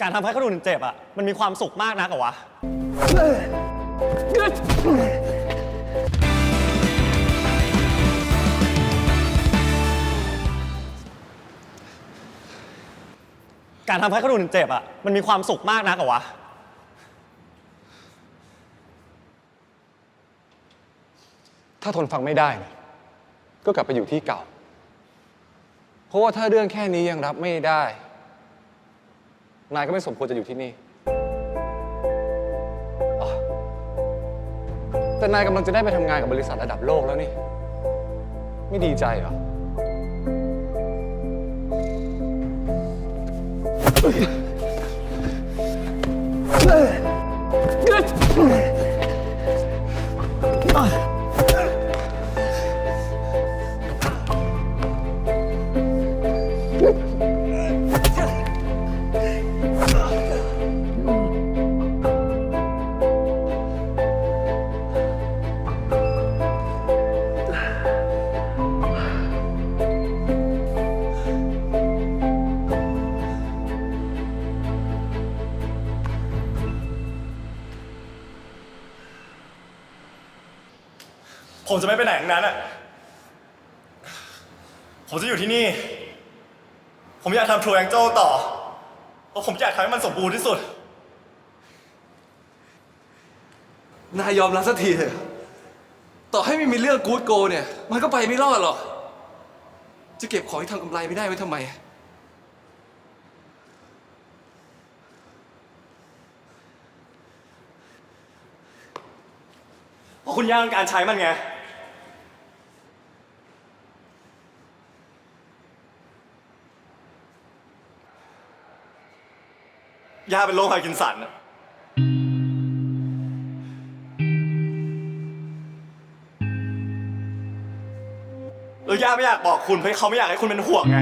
การทำให้คนอื่นเจ็บอะ มันมีความสุขมากนะกวะ การทำให้คนอื่นเจ็บอะ มันมีความสุขมากนะกวะ ถ้าทนฟังไม่ได้ก็กลับไปอยู่ที่เก่า เพราะว่าถ้าเรื่องแค่นี้ยังรับไม่ได้ นายก็ไม่สมควรจะอยู่ที่นี่อ๋อแต่นายกำลังจะได้ไปทำงานกับบริษัทระดับโลกแล้วนี่ ไม่ดีใจเหรอ ผมจะไม่ไปไหนทั้งนั้นอะ ผมจะอยู่ที่นี่ ผมอยากทำทรูแองเจิลต่อเพราะผมอยากทำให้มันสมบูรณ์ที่สุด นายยอมรับสักทีเถอะ ต่อให้ไม่มีเรื่องกู๊ดโกเนี่ย มันก็ไปไม่รอดหรอก จะเก็บของที่ทำกำไรไม่ได้ไว้ทำไม เพราะคุณย่างการใช้มันไง ย่าเป็นโรคพาร์กินสันอะแล้วย่าไม่อยากบอกคุณเพราะเขาไม่อยากให้คุณเป็นห่วงไง